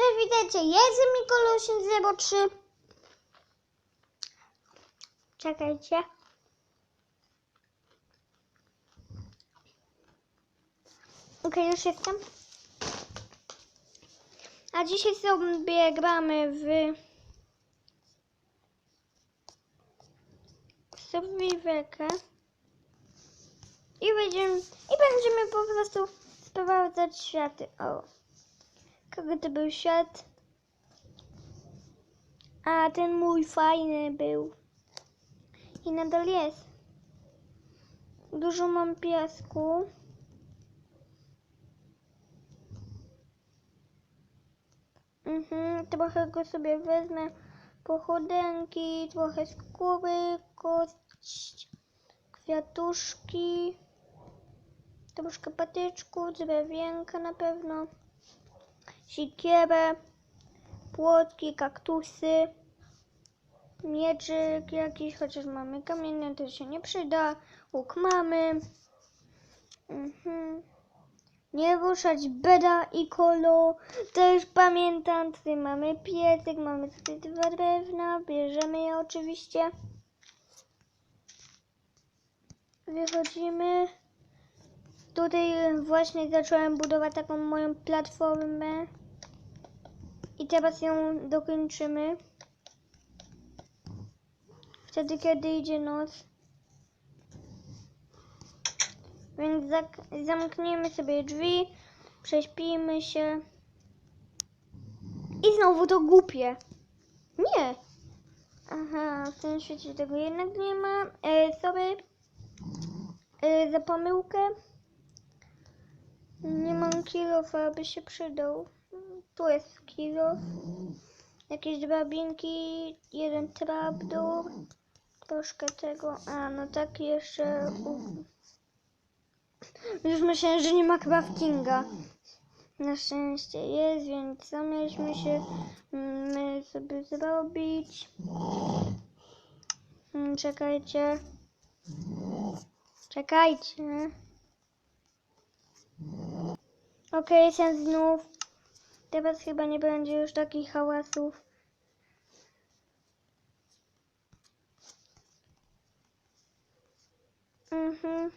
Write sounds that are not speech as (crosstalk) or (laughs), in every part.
Cześć, witajcie, jestem Mikolo 803. Czekajcie. Okej, już jestem. A dzisiaj sobie gramy w Survivorkę. I będziemy, i będziemy po prostu sprawdzać światy. O. Kogo to był świat? A, ten mój fajny był. I nadal jest. Dużo mam piasku. Mhm, trochę go sobie wezmę. Pochodenki, trochę skóry, kość, kwiatuszki, troszkę patyczku, drewienka na pewno, sikierę, płotki, kaktusy, mieczyk jakiś, chociaż mamy kamienny, to się nie przyda, łuk mamy. Mhm. Nie ruszać beda i kolo. Też pamiętam, tutaj mamy piesek, mamy tutaj dwa drewna, bierzemy je oczywiście. Wychodzimy. Tutaj właśnie zacząłem budować taką moją platformę. I teraz ją dokończymy. Wtedy, kiedy idzie noc. Więc zamkniemy sobie drzwi, prześpimy się. I znowu to głupie. Nie. Aha, w tym świecie tego jednak nie ma. E. E, za pomyłkę. Nie mam kilofa, aby się przydał. Tu jest kilof. Jakieś drabinki, jeden trapdoor. Troszkę tego. A, no tak jeszcze... już myślałem, że nie ma craftinga. Na szczęście jest, więc co mieliśmy się mm, my sobie zrobić? Mm, Czekajcie. Czekajcie. Okej, jestem znów. Teraz chyba nie będzie już takich hałasów. Mhm.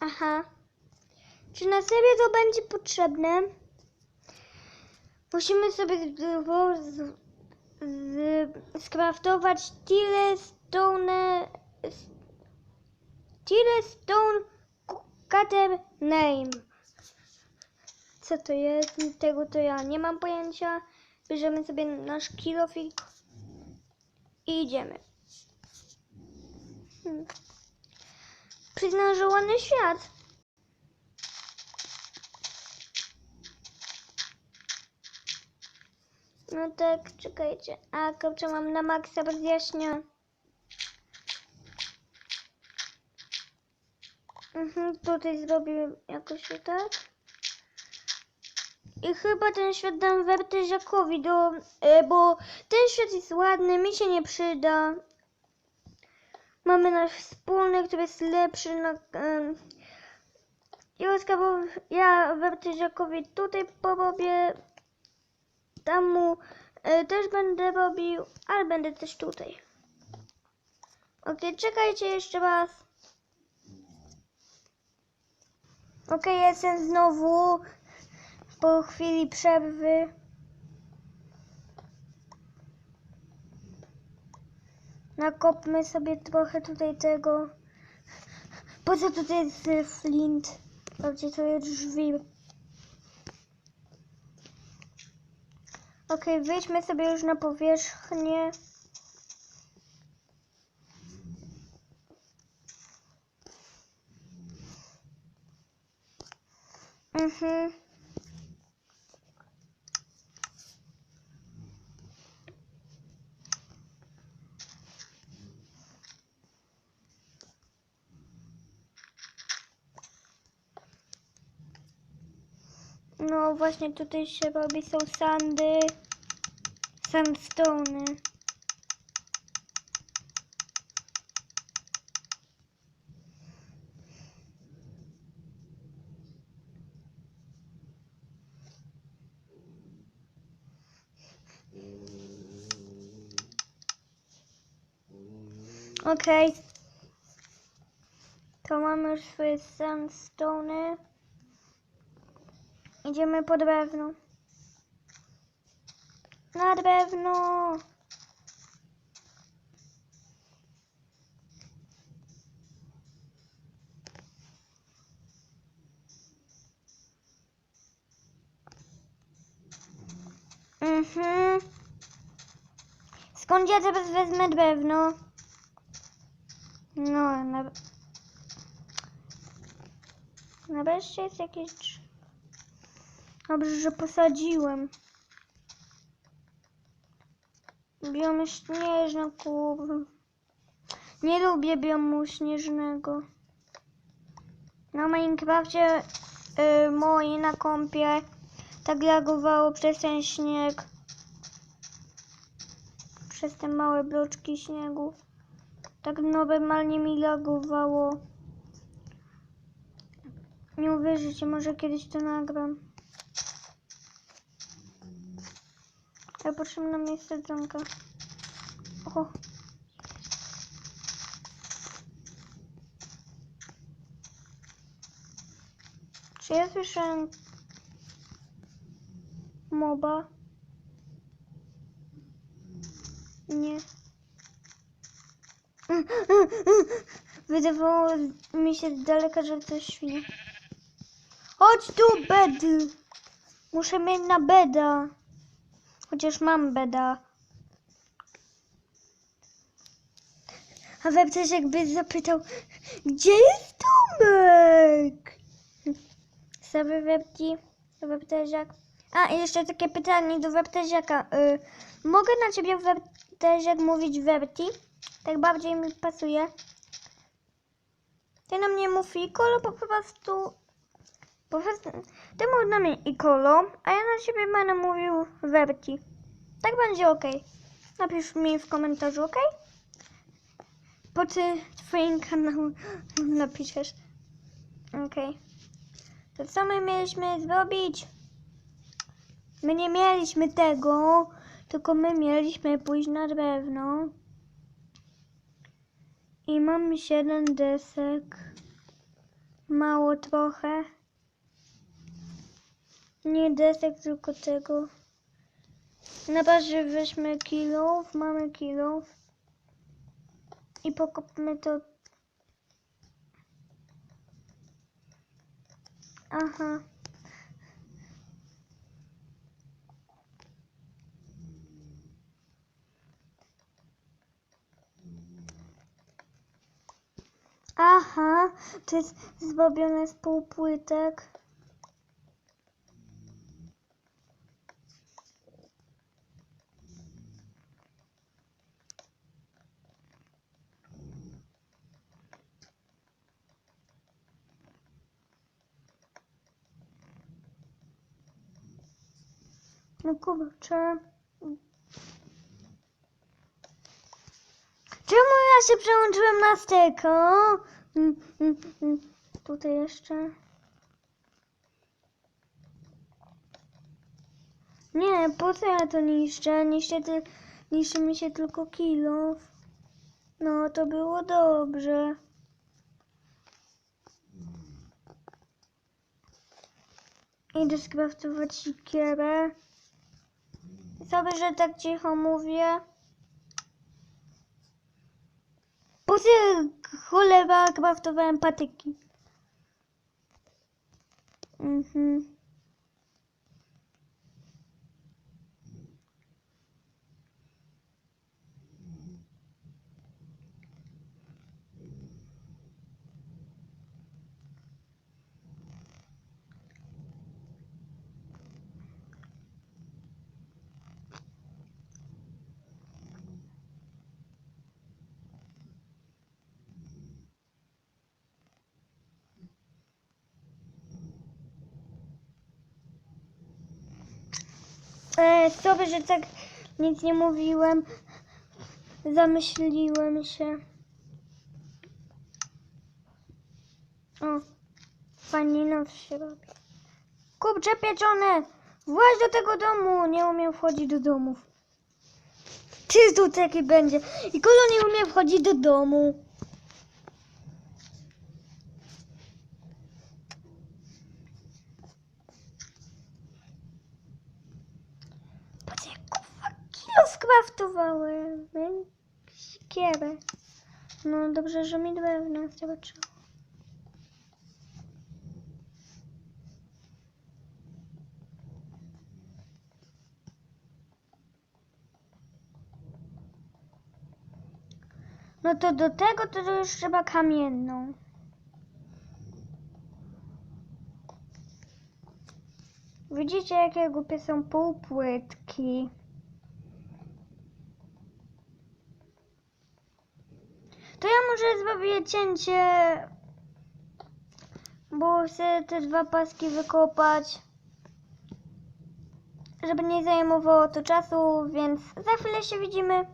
Aha. Czy na serio to będzie potrzebne? Musimy sobie z, z, z, skraftować tyle stone tyle stone cutter name. Co to jest? Tego to ja nie mam pojęcia. Bierzemy sobie nasz kilofik i idziemy. Hmm. Przyznam, że ładny świat. No tak, czekajcie. A, kurczę, mam na maksa rozjaśnia. Mhm, tutaj zrobię jakoś tak. I chyba ten świat dam Wertyziakowi, do, e, bo ten świat jest ładny, mi się nie przyda. Mamy nasz wspólny, który jest lepszy na... em, I łaskawo ja Wertyziakowi tutaj porobię. Tam mu e, też będę robił, ale będę też tutaj. Ok, czekajcie jeszcze raz. Ok, jestem znowu po chwili przerwy. Nakopmy sobie trochę tutaj tego. Po co tutaj jest flint? Gdzie to jest drzwi? Okej, wyjdźmy sobie już na powierzchnię. No właśnie tutaj się robi są sandy, sandstone. Okej. Okay. To mamy już swoje sandstone. Idziemy po drewno. Na drewno! Mhm. Skąd ja teraz wezmę drewno? No, na... Nareszcie jest jakieś... Dobrze, że posadziłem. Biomu śnieżno, kurwa. Nie lubię biomu śnieżnego. Na Minecrafcie y, moi na kąpie tak lagowało przez ten śnieg. Przez te małe bloczki śniegu. Tak normalnie mi lagowało. Nie uwierzycie, może kiedyś to nagram. Ja potrzebna mi jest jedzonka. O. Czy ja słyszałem moba? Nie. Wydawało mi się z daleka, że coś świnie. Chodź tu, bed! Muszę mieć na beda. Chociaż mam beda. A webcerz jakby zapytał, gdzie jest Tomek? Sobie webki, webteziak. A, jeszcze takie pytanie do webteziaka. Y, mogę na ciebie webteziak mówić webti? Tak bardziej mi pasuje. Ty na mnie mów Ikolo, bo po prostu... Prostu... Ty mów na mnie Ikolo, a ja na ciebie będę mówił Werti. Tak będzie ok. Napisz mi w komentarzu, ok? Po ty twoim kanał (laughs) napiszesz. Ok. To co my mieliśmy zrobić? My nie mieliśmy tego, tylko my mieliśmy pójść na drewno. I mam 7 desek. Mało trochę. Nie desek, tylko tego. Na bazie weźmy kilów, mamy kilów. I pokopmy to. Aha. Aha, to jest zrobione z półpłytek. No kurczę. Czemu ja się przełączyłem na steko? Mm, mm, mm. Tutaj jeszcze. Nie, po co ja to niszczę? Niszczę, ty, niszczy mi się tylko kilo. No, to było dobrze. Idę skraftować sikierę. Sobie, że tak cicho mówię. Po co cholera kraftowałem patyki? Mhm. E, sorry, że tak nic nie mówiłem. Zamyśliłem się. O, fajnie noc się robi. Kurcze pieczone! Właź do tego domu! Nie umiem wchodzić do domów. Tytuł taki będzie. I Kolo nie umie wchodzić do domu. Patrz jak kurwa kilo skraftowałem. Siekierę. No dobrze, że mi drewno starczyło. No to do tego to już trzeba kamienną. Widzicie jakie głupie są półpłytki. To ja może zrobię cięcie, bo chcę te dwa paski wykopać, żeby nie zajmowało to czasu, więc za chwilę się widzimy.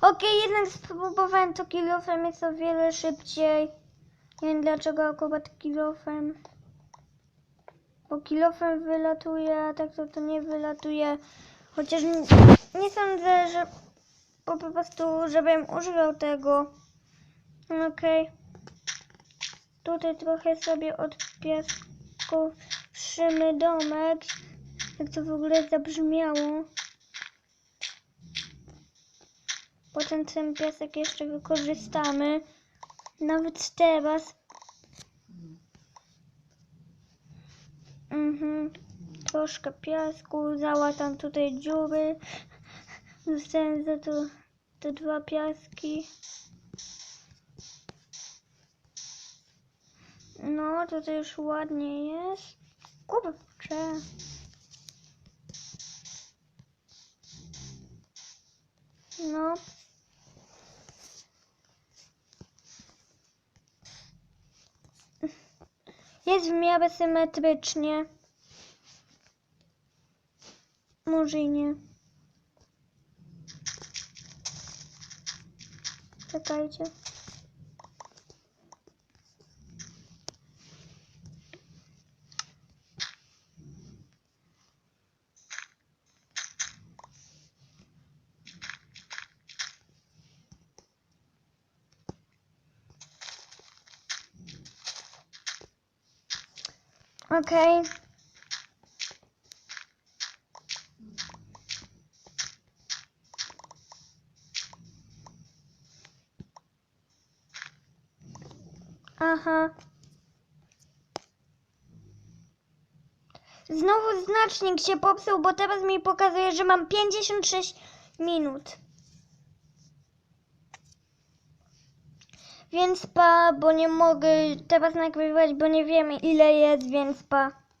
Okej, jednak spróbowałem to kilofem, jest o wiele szybciej. Nie wiem dlaczego akurat kilofem. Bo kilofem wylatuje, a tak to, to nie wylatuje. Chociaż nie, nie sądzę, że po prostu, żebym używał tego. Okej. Tutaj trochę sobie od piasku wszymy domek. Jak to w ogóle zabrzmiało. Potem ten piasek jeszcze wykorzystamy. Nawet teraz. Mhm. Troszkę piasku, załatam tutaj dziury. Dostałem za to te dwa piaski. No, tutaj już ładnie jest. Kurczę. No. Jest w miarę symetrycznie. Może i nie. Czekajcie. Okej. Aha. Znowu znacznik się popsuł, bo teraz mi pokazuje, że mam 56 minut. Więc pa, bo nie mogę teraz nagrywać, bo nie wiem ile jest, więc pa.